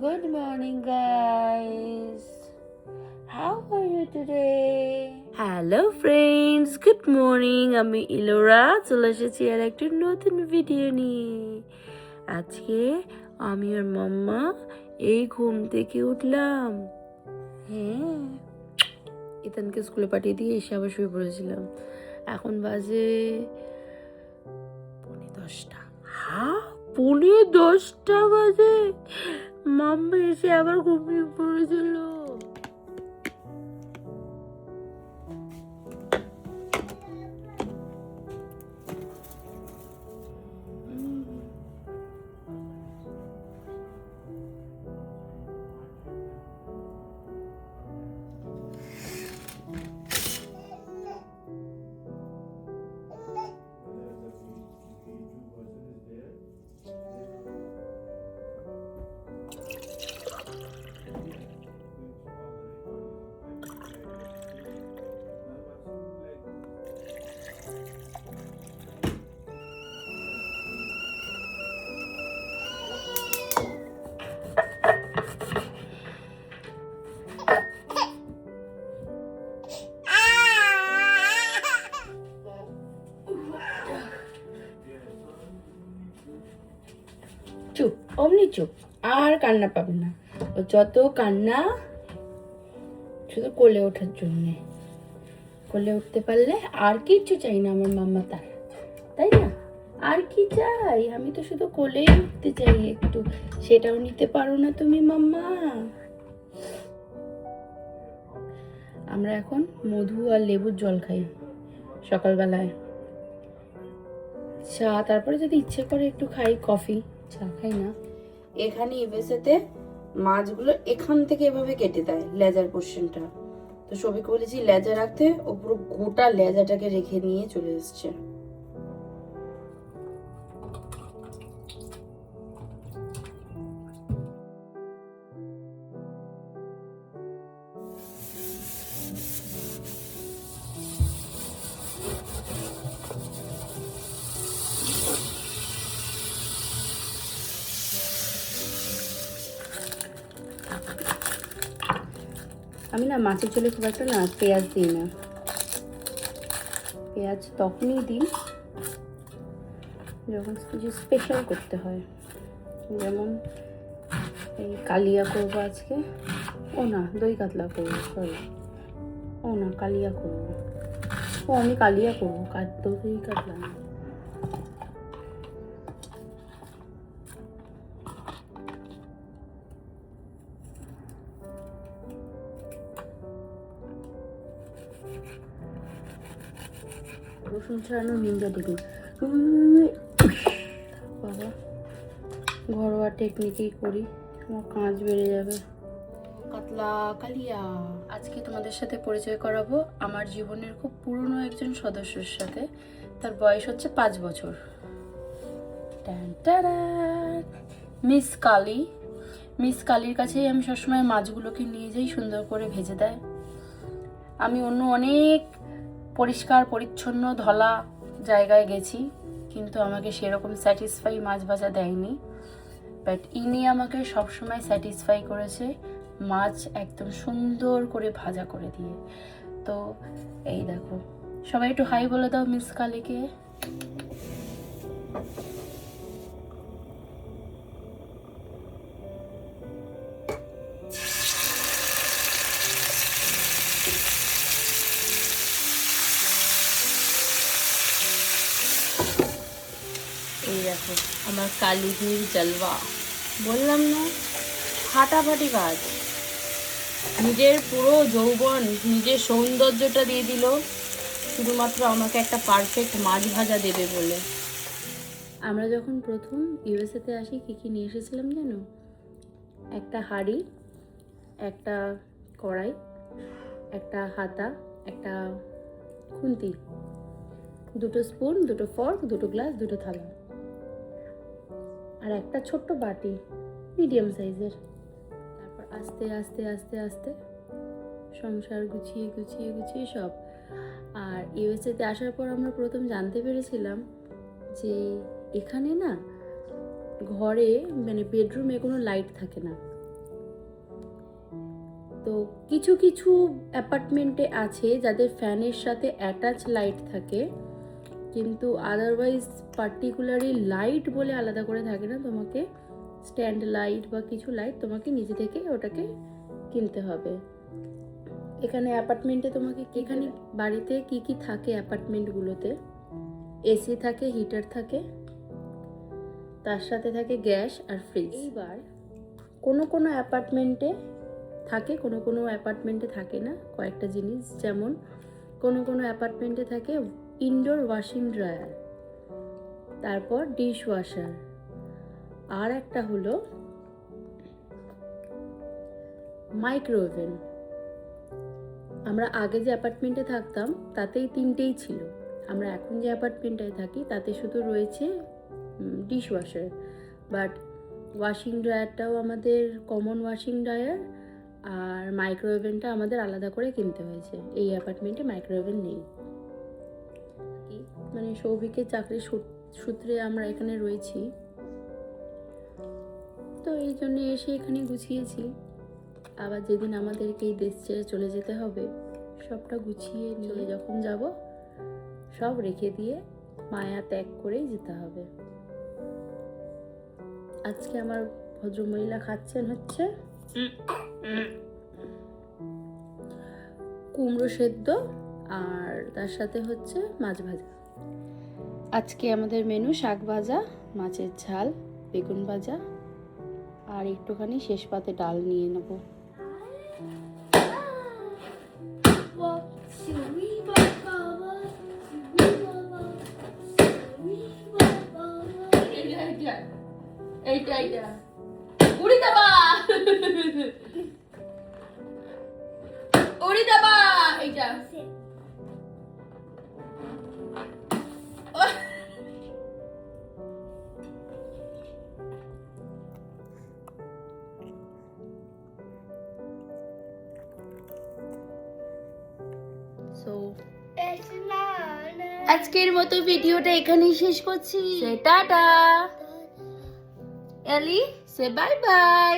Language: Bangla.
Good morning, guys. How are you today? Hello friends good morning আমি ইলোরা চলে এসেছি আর একটা নতুন ভিডিও নিয়ে। আজকে আমি আর মাম্মা এই ঘুম থেকে উঠলাম। হ্যাঁ ইতানকে স্কুলে পাঠিয়ে দিয়ে এসে আবার শুয়ে পড়েছিলাম। এখন বাজে পৌনে দশটা। হ্যাঁ পৌনে দশটা বাজে। মাম্মা এসে আবার ঘুমিয়ে পড়েছিল। অমনি চুপ, আর কান্না পাবে না। ও যত কান্না, শুধু কোলে ওঠার জন্যে। কোলে উঠতে পারলে আর কিচ্ছু চাই না আমার মাম্মা তার, তাই না? আর কি চাই? আমি তো শুধু কোলেই উঠতে চাই একটু। সেটাও নিতে পারো না তুমি মাম্মা। আমরা এখন মধু আর লেবুর জল খাই সকালবেলায়। চা, তারপরে যদি ইচ্ছে করে একটু খাই, কফি, চা খাই না। এখানে ইউএসএতে মাছগুলো এখান থেকে এভাবে কেটে দেয় লেজার পোর্শনটা তো সবিকে বলেছি লেজা রাখতে ও পুরো গোটা লেজাটাকে রেখে নিয়ে চলে এসছে। না, মাছের ঝোলে খুব একটা না, পেঁয়াজ দিই না। পেঁয়াজ তখনই দিই যখন কিছু স্পেশাল করতে হয়। যেমন এই কালিয়া করব আজকে। ও না, দই কাতলা করব সরি ও না, কালিয়া করব। ও, আমি কালিয়া করব কাট দই কাতলা রসুন ছাড়ানো নিন্দা দেখুন। ঘরোয়া টেকনিকেই করি, আমার কাঁচ বেড়ে যাবে। কাতলা কালিয়া। আজকে তোমাদের সাথে পরিচয় করাবো আমার জীবনের খুব পুরনো একজন সদস্যের সাথে। তার বয়স হচ্ছে পাঁচ বছর। মিস কালি। মিস কালির কাছেই আমি সবসময় মাছগুলোকে নিয়ে যাই, সুন্দর করে ভেজে দেয়। আমি অন্য অনেক পরিষ্কার, পরিচ্ছন্ন, ধলা জায়গায় গেছি, কিন্তু আমাকে সেরকম স্যাটিসফাই মাছ ভাজা দেয়নি। বাট ইনি আমাকে সবসময় স্যাটিসফাই করেছে মাছ একদম সুন্দর করে ভাজা করে দিয়ে। তো এই দেখো, সবাই একটু হাই বলে দাও মিস কালীকে। আমার কালিজির জলওয়া। বললাম, না, ফাটাফাটি কাজ। নিজের পুরো যৌবন, নিজের সৌন্দর্যটা দিয়ে দিল। শুধুমাত্র আমাকে একটা পারফেক্ট মাছ ভাজা দেবে বলে। আমরা যখন প্রথম ইউএসএতে আসি, কী কী নিয়ে এসেছিলাম জানো? একটা হাঁড়ি, একটা কড়াই, একটা হাতা, একটা খুন্তি। দুটো স্পুন দুটো ফর্ক দুটো গ্লাস দুটো থালা। আর একটা ছোট্ট বাটি মিডিয়াম সাইজের তারপর আস্তে আস্তে আস্তে আস্তে সংসার গুছিয়ে গুছিয়ে গুছিয়ে সব। আর ইউএসএতে আসার পর আমরা প্রথম জানতে পেরেছিলাম যে এখানে না ঘরে মানে বেডরুমে কোনো লাইট থাকে না। তো কিছু কিছু অ্যাপার্টমেন্টে আছে যাদের ফ্যানের সাথে অ্যাটাচ লাইট থাকে। কিন্তু আদারওয়াইজ পার্টিকুলারলি লাইট বলে আলাদা করে থাকে না। তোমাকে স্ট্যান্ড লাইট বা কিছু লাইট তোমাকে নিজে থেকে ওটাকে কিনতে হবে। এখানে অ্যাপার্টমেন্টে তোমাকে এখানে বাড়িতে কি কি থাকে অ্যাপার্টমেন্টগুলোতে এসি থাকে হিটার থাকে তার সাথে থাকে গ্যাস আর ফ্রিজ এইবার কোনো কোনো অ্যাপার্টমেন্টে থাকে কোনো কোনো অ্যাপার্টমেন্টে থাকে না কয়েকটা জিনিস। যেমন কোনো কোনো অ্যাপার্টমেন্টে থাকে ইনডোর ওয়াশিং ড্রায়ার, তারপর ডিশ ওয়াশার, আর একটা হলো মাইক্রোওভেন। আমরা আগে যে অ্যাপার্টমেন্টে থাকতাম, তাতেই তিনটেই ছিল। আমরা এখন যে অ্যাপার্টমেন্টে থাকি, তাতে শুধু রয়েছে ডিশ ওয়াশার। বাট ওয়াশিং ড্রায়ারটাও আমাদের কমন ওয়াশিং ড্রায়ার, আর মাইক্রোওভেনটা আমাদের আলাদা করে কিনতে হয়েছে। এই অ্যাপার্টমেন্টে মাইক্রোওভেন নেই। মানে সৌভিকের চাকরির সূত্রে আমরা এখানে রয়েছি। তো এই জন্য এসে এখানে গুছিয়েছি। আবার যেদিন আমাদেরকে এই দেশ ছেড়ে চলে যেতে হবে সবটা গুছিয়ে নিয়ে যখন যাব সব রেখে দিয়ে মায়া ত্যাগ করেই যেতে হবে। আজকে আমার ভদ্রমহিলা খাচ্ছেন হচ্ছে কুমড়ো সেদ্ধ আর তার সাথে হচ্ছে মাছ ভাজা। আজকে আমাদের মেনু শাক ভাজা মাছের ঝাল বেগুন ভাজা আর একটুখানি শেষ পাতে ডাল নিয়ে নেব। এইটা এইটা উড়ি দেবা উড়ি দেবা এইটা। সো আজকের মতো ভিডিওটা এখানেই শেষ করছি। টাটা। এলি সে বাই বাই